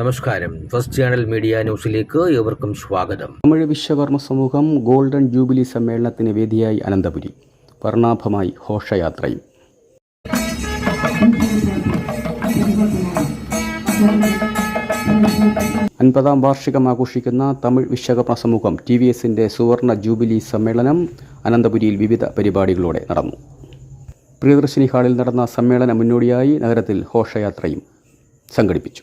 നമസ്കാരം. First channel media ന്യൂസിലേക്ക് ഏവർക്കും സ്വാഗതം. തമിഴ് വിശ്വകർമ്മ സമൂഹം ഗോൾഡൻ ജൂബിലി സമ്മേളനത്തിന് വേദിയായി അനന്തപുരി. വർണാഭമായി ഘോഷയാത്രയും. അൻപതാം വാർഷികം ആഘോഷിക്കുന്ന തമിഴ് വിശ്വകർമ്മ സമൂഹം ടി വി എസിന്റെ സുവർണ ജൂബിലി സമ്മേളനം അനന്തപുരിയിൽ വിവിധ പരിപാടികളോടെ നടന്നു. പ്രിയദർശിനി ഹാളിൽ നടന്ന സമ്മേളന മുന്നോടിയായി നഗരത്തിൽ ഘോഷയാത്രയും സംഘടിപ്പിച്ചു.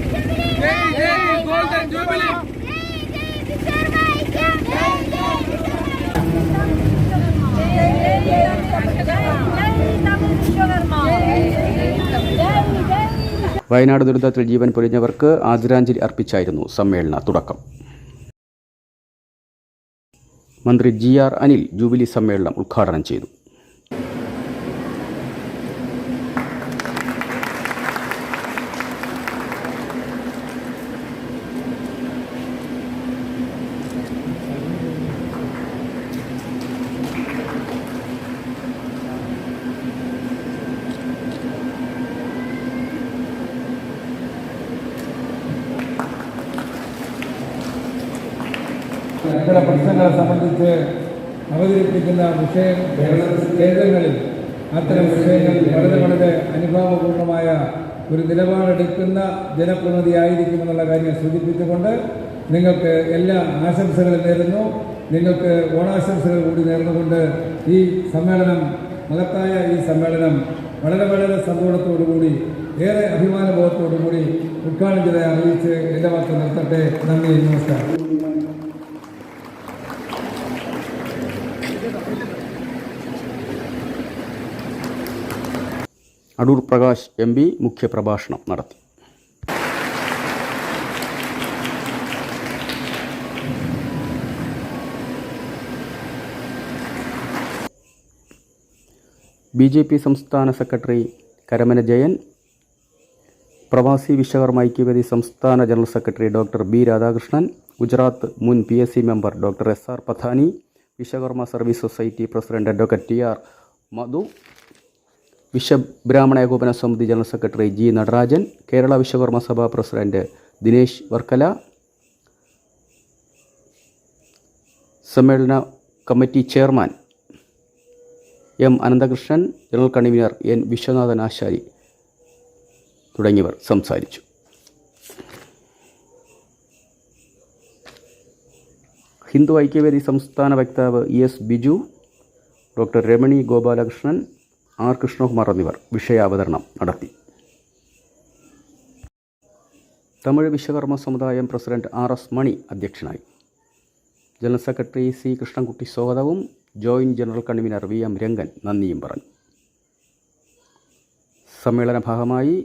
വയനാട് ദുരന്തത്തിൽ ജീവൻ പൊലിഞ്ഞവർക്ക് ആദരാഞ്ജലി അർപ്പിച്ചായിരുന്നു സമ്മേളന തുടക്കം. മന്ത്രി ജി ആർ അനിൽ ജൂബിലി സമ്മേളനം ഉദ്ഘാടനം ചെയ്തു. ഞങ്ങളുടെ പ്രശ്നങ്ങളെ സംബന്ധിച്ച് അവതരിപ്പിക്കുന്ന വിഷയം കേന്ദ്രങ്ങളിൽ അത്തരം വിഷയങ്ങൾ വളരെ വളരെ അനുഭാവപൂർണമായ ഒരു നിലപാടെടുക്കുന്ന ജനപ്രതിനിധിയായിരിക്കുമെന്നുള്ള കാര്യം സൂചിപ്പിച്ചുകൊണ്ട് നിങ്ങൾക്ക് എല്ലാ ആശംസകളും നേരുന്നു. നിങ്ങൾക്ക് ഓണാശംസകൾ കൂടി നേർന്നുകൊണ്ട് ഈ സമ്മേളനം മഹത്തായ ഈ സമ്മേളനം വളരെ വളരെ സന്തോഷത്തോടുകൂടി ഏറെ അഭിമാനബോധത്തോടുകൂടി ഉദ്ഘാടനം അറിയിച്ച് എന്റെ വാക്ക് നിർത്തട്ടെ. നന്ദി നമസ്കാരം. അടൂർ പ്രകാശ് എം പി മുഖ്യപ്രഭാഷണം നടത്തി. ബി ജെ പി സംസ്ഥാന സെക്രട്ടറി കരമന ജയൻ പ്രവാസി വിശ്വകർമ്മ ഐക്യവേദി സംസ്ഥാന general secretary doctor B Radhakrishnan Gujarat മുൻ P S C member doctor S R Pathani Vishwakarma service society president advocate T R Madhu Vishwabrahmana ഏകോപന സമിതി general secretary G Natarajan Kerala Vishwakarma Sabha president Dinesh Varkala സമ്മേളന committee chairman M Ananthakrishnan general convener N Viswanathan Asari തുടങ്ങിയവർ സംസാരിച്ചു. ഹിന്ദു ഐക്യവേദി സംസ്ഥാന വക്താവ് E S Biju doctor Ramani Gopalakrishnan R Krishnakumar എന്നിവർ വിഷയാവതരണം നടത്തി. തമിഴ് വിശ്വകർമ്മ സമുദായം പ്രസിഡന്റ് ആർ എസ് മണി അധ്യക്ഷനായി. ജനറൽ സെക്രട്ടറി സി കൃഷ്ണൻകുട്ടി സ്വാഗതവും joint general convener V M Rangan നന്ദിയും പറഞ്ഞു. സമ്മേളന ഭാഗമായി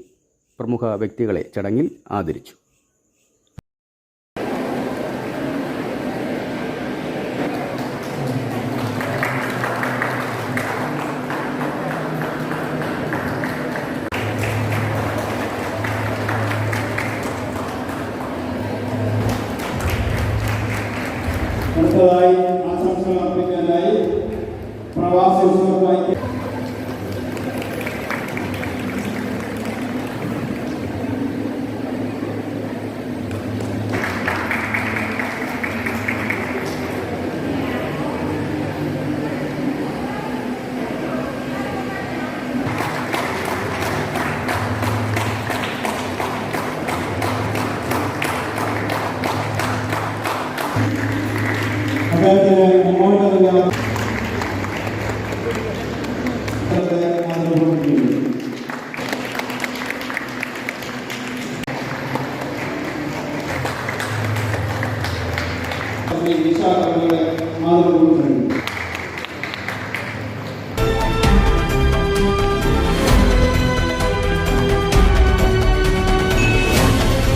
പ്രമുഖ വ്യക്തികളെ ചടങ്ങിൽ ആദരിച്ചു. അടുത്തതായി ആശംസകൾ അർപ്പിക്കാനായി പ്രവാസി Obrigado,